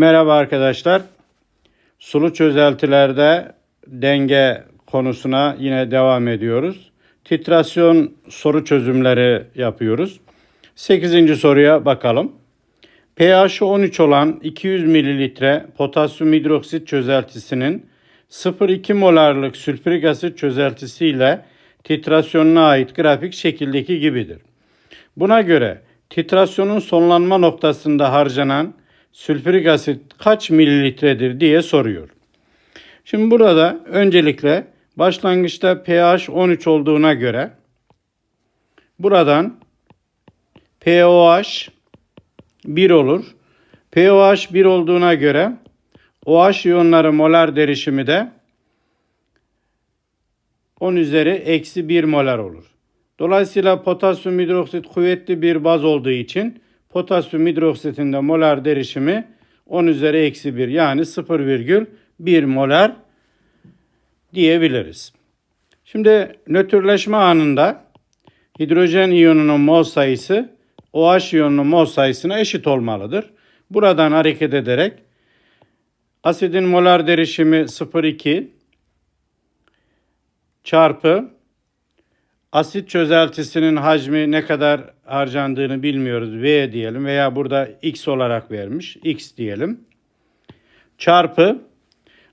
Merhaba arkadaşlar. Sulu çözeltilerde denge konusuna yine devam ediyoruz. Titrasyon soru çözümleri yapıyoruz. 8. soruya bakalım. pH 13 olan 200 mililitre potasyum hidroksit çözeltisinin 0,2 molarlık sülfürik asit çözeltisiyle titrasyonuna ait grafik şekildeki gibidir. Buna göre titrasyonun sonlanma noktasında harcanan sülfürik asit kaç mililitredir diye soruyor. Şimdi burada öncelikle başlangıçta pH 13 olduğuna göre buradan pOH 1 olur. pOH 1 olduğuna göre OH iyonları molar derişimi de 10 üzeri eksi 1 molar olur. Dolayısıyla potasyum hidroksit kuvvetli bir baz olduğu için potasyum hidroksitin de molar derişimi 10 üzeri eksi 1 yani 0,1 molar diyebiliriz. Şimdi nötrleşme anında hidrojen iyonunun mol sayısı OH iyonunun mol sayısına eşit olmalıdır. Buradan hareket ederek asidin molar derişimi 0,2 çarpı asit çözeltisinin hacmi ne kadar harcandığını bilmiyoruz. V diyelim veya burada X olarak vermiş. X diyelim. Çarpı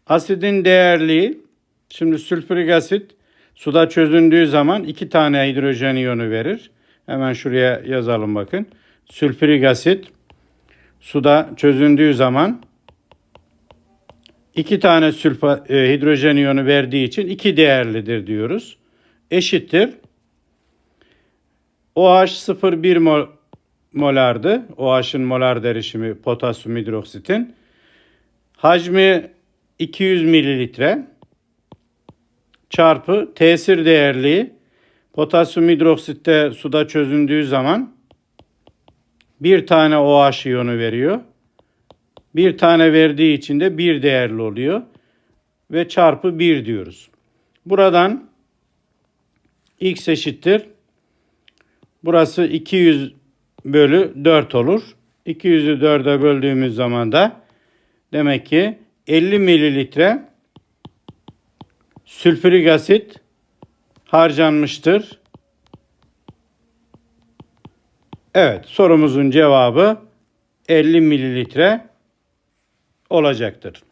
asidin değerliği şimdi sülfürik asit suda çözündüğü zaman iki tane hidrojen iyonu verir. Hemen şuraya yazalım bakın. Sülfürik asit suda çözündüğü zaman iki tane sülfa, e, hidrojen iyonu verdiği için iki değerlidir diyoruz. Eşittir. OH 0,1 mol, molardı. OH'ın molar derişimi potasyum hidroksitin. Hacmi 200 mililitre çarpı tesir değerliği potasyum hidroksitte suda çözündüğü zaman bir tane OH iyonu veriyor. Bir tane verdiği için de bir değerli oluyor. Ve çarpı 1 diyoruz. Buradan x eşittir. Burası 200 bölü 4 olur. 200'ü 4'e böldüğümüz zaman da demek ki 50 mililitre sülfürik asit harcanmıştır. Evet sorumuzun cevabı 50 mililitre olacaktır.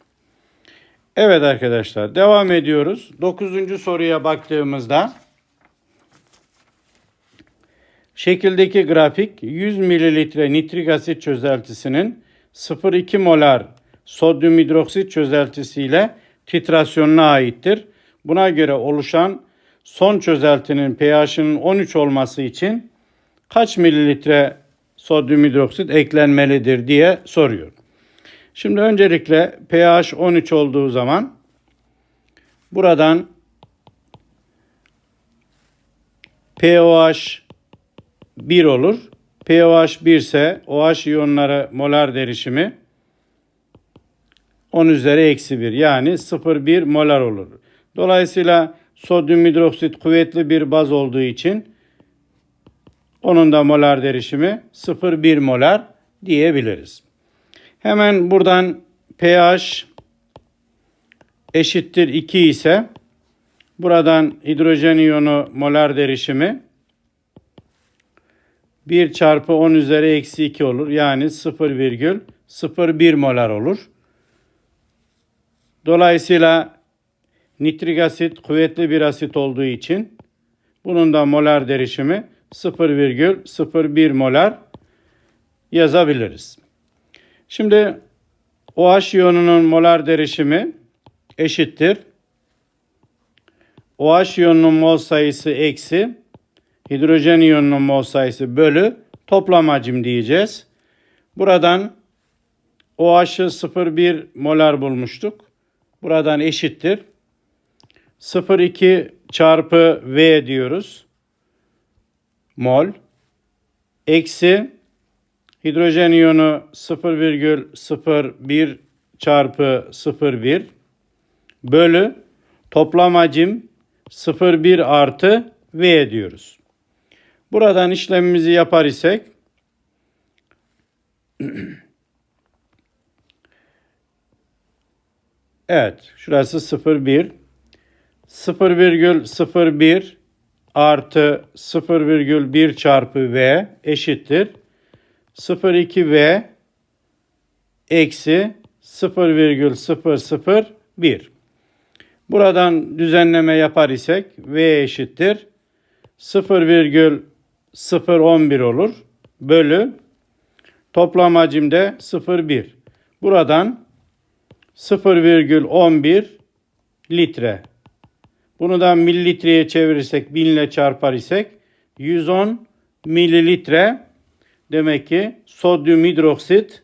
Evet arkadaşlar devam ediyoruz. 9. soruya baktığımızda şekildeki grafik 100 mililitre nitrik asit çözeltisinin 0,2 molar sodyum hidroksit çözeltisiyle titrasyonuna aittir. Buna göre oluşan son çözeltinin pH'inin 13 olması için kaç mililitre sodyum hidroksit eklenmelidir diye soruyor. Şimdi öncelikle pH 13 olduğu zaman buradan pOH 1 olur. pOH 1 ise OH iyonları molar derişimi 10 üzeri eksi 1 yani 0,1 molar olur. Dolayısıyla sodyum hidroksit kuvvetli bir baz olduğu için onun da molar derişimi 0,1 molar diyebiliriz. Hemen buradan pH eşittir 2 ise buradan hidrojen iyonu molar derişimi 1 çarpı 10 üzeri eksi 2 olur. Yani 0,01 molar olur. Dolayısıyla nitrik asit kuvvetli bir asit olduğu için bunun da molar derişimi 0,01 molar yazabiliriz. Şimdi OH iyonunun molar derişimi eşittir. OH iyonunun mol sayısı eksi hidrojen iyonunun mol sayısı bölü toplam hacim diyeceğiz. Buradan OH'ı 0,1 molar bulmuştuk. Buradan eşittir. 0,2 çarpı V diyoruz. Mol. Eksi hidrojen iyonu 0,01 çarpı 0,1 bölü toplam hacim 0,1 artı V diyoruz. Buradan işlemimizi yapar isek Evet, şurası 0,1. 0,01 artı 0,1 çarpı V eşittir. 0,2V eksi 0,001. Buradan düzenleme yapar isek V eşittir. 0,011 olur. Bölü toplam hacimde 0,1. Buradan 0,11 litre. Bunu da mililitreye çevirirsek, binle çarpar isek 110 mililitre demek ki sodyum hidroksit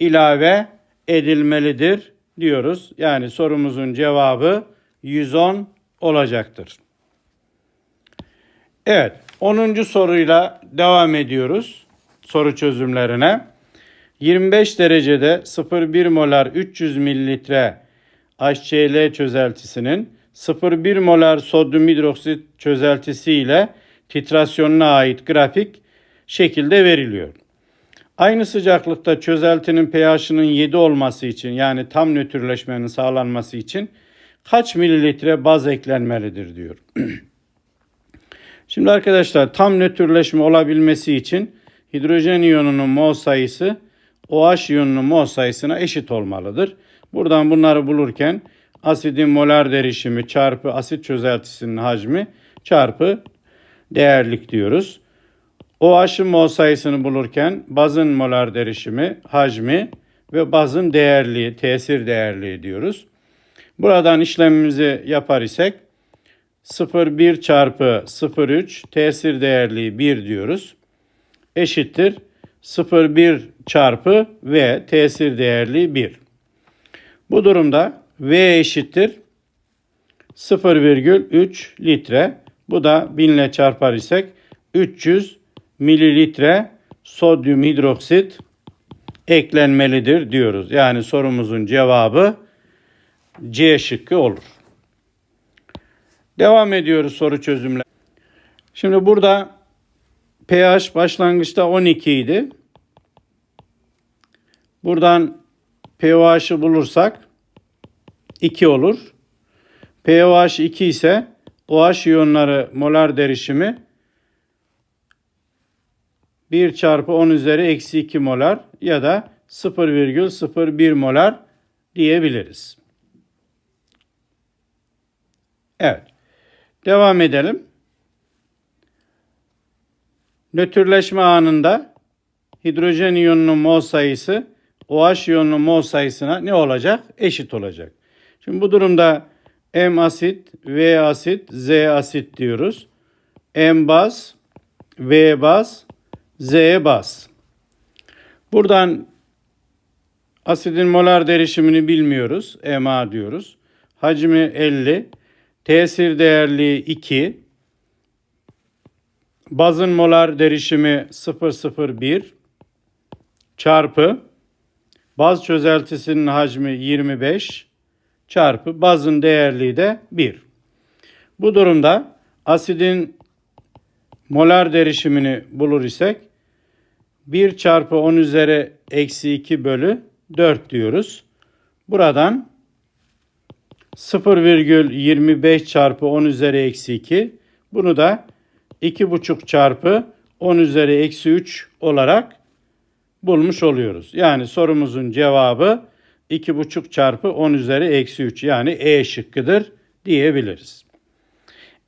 ilave edilmelidir diyoruz. Yani sorumuzun cevabı 110 olacaktır. Evet, 10. soruyla devam ediyoruz soru çözümlerine. 25 derecede 0,1 molar 300 mililitre HCl çözeltisinin 0,1 molar sodyum hidroksit çözeltisi ile titrasyonuna ait grafik şekilde veriliyor. Aynı sıcaklıkta çözeltinin pH'ının 7 olması için yani tam nötrleşmenin sağlanması için kaç mililitre baz eklenmelidir diyor. Şimdi arkadaşlar tam nötrleşme olabilmesi için hidrojen iyonunun mol sayısı OH iyonunun mol sayısına eşit olmalıdır. Buradan bunları bulurken asidin molar derişimi çarpı asit çözeltisinin hacmi çarpı değerlik diyoruz. OH'ın mol sayısını bulurken bazın molar derişimi, hacmi ve bazın değerliği, tesir değerliği diyoruz. Buradan işlemimizi yapar isek 0,1 çarpı 0,3 tesir değerliği 1 diyoruz. Eşittir 0,1 çarpı V tesir değerliği 1. Bu durumda V eşittir 0,3 litre. Bu da 1000 ile çarpar isek 300 mililitre sodyum hidroksit eklenmelidir diyoruz. Yani sorumuzun cevabı C şıkkı olur. Devam ediyoruz soru çözümle. Şimdi burada pH başlangıçta 12 idi. Buradan pH'ı bulursak 2 olur. pH 2 ise OH iyonları molar derişimi 1 çarpı 10 üzeri eksi 2 molar ya da 0,01 molar diyebiliriz. Evet. Devam edelim. Nötrleşme anında hidrojen iyonunun mol sayısı OH iyonunun mol sayısına ne olacak? Eşit olacak. Şimdi bu durumda M asit, V asit, Z asit diyoruz. M baz, V baz, Z baz. Buradan asidin molar derişimini bilmiyoruz. MA diyoruz. Hacmi 50. Tesir değerli 2. Bazın molar derişimi 001 çarpı baz çözeltisinin hacmi 25 çarpı bazın değerliği de 1. Bu durumda asidin molar derişimini bulur isek 1 çarpı 10 üzeri eksi 2 bölü 4 diyoruz. Buradan 0,25 çarpı 10 üzeri eksi 2 bunu da 2,5 çarpı 10 üzeri eksi 3 olarak bulmuş oluyoruz. Yani sorumuzun cevabı 2,5 çarpı 10 üzeri eksi 3 yani E şıkkıdır diyebiliriz.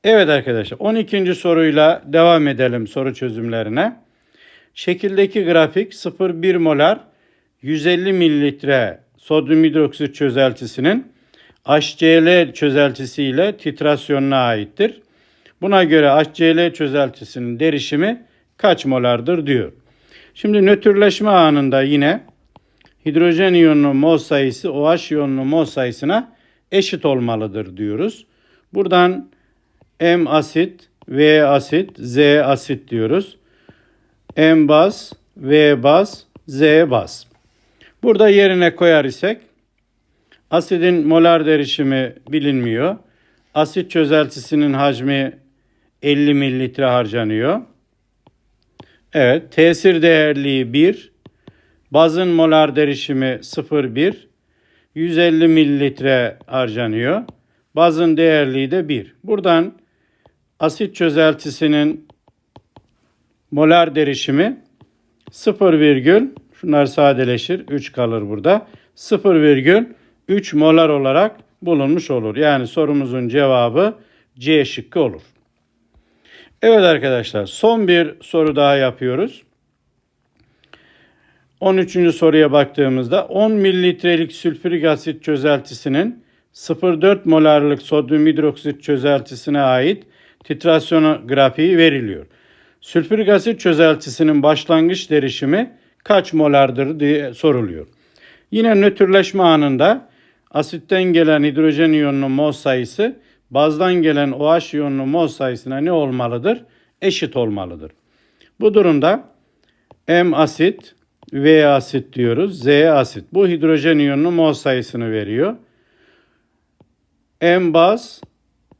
Evet arkadaşlar 12. soruyla devam edelim soru çözümlerine. Şekildeki grafik 0,1 molar 150 mililitre sodyum hidroksit çözeltisinin HCl çözeltisi ile titrasyonuna aittir. Buna göre HCl çözeltisinin derişimi kaç molardır diyor. Şimdi nötrleşme anında yine hidrojen iyonunun mol sayısı OH iyonunun mol sayısına eşit olmalıdır diyoruz. Buradan M asit, V asit, Z asit diyoruz. M baz, V baz, Z baz. Burada yerine koyar isek asidin molar derişimi bilinmiyor. Asit çözeltisinin hacmi 50 mililitre harcanıyor. Evet, tesir değerliği 1. Bazın molar derişimi 0,1. 150 mililitre harcanıyor. Bazın değerliği de 1. Buradan asit çözeltisinin molar derişimi 0, virgül, şunlar sadeleşir 3 kalır burada. 0,3 molar olarak bulunmuş olur. Yani sorumuzun cevabı C şıkkı olur. Evet arkadaşlar son bir soru daha yapıyoruz. 13. soruya baktığımızda 10 mililitrelik sülfürik asit çözeltisinin 0,4 molarlık sodyum hidroksit çözeltisine ait titrasyon grafiği veriliyor. Sülfürik asit çözeltisinin başlangıç derişimi kaç molardır diye soruluyor. Yine nötrleşme anında asitten gelen hidrojen iyonunun mol sayısı bazdan gelen OH iyonunun mol sayısına ne olmalıdır? Eşit olmalıdır. Bu durumda M asit, V asit diyoruz, Z asit. Bu hidrojen iyonunun mol sayısını veriyor. M baz,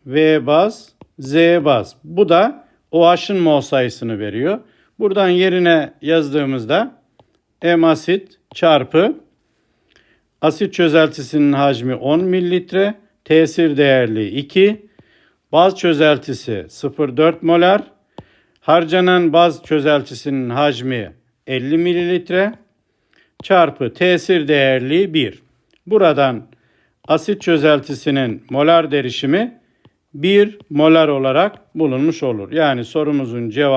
V baz, Z baz. Bu da OH'ın mol sayısını veriyor. Buradan yerine yazdığımızda M asit çarpı asit çözeltisinin hacmi 10 mililitre, tesir değerli 2, baz çözeltisi 0,4 molar, harcanan baz çözeltisinin hacmi 50 mililitre çarpı tesir değerli 1. Buradan asit çözeltisinin molar derişimi 1 molar olarak bulunmuş olur. Yani sorumuzun cevabı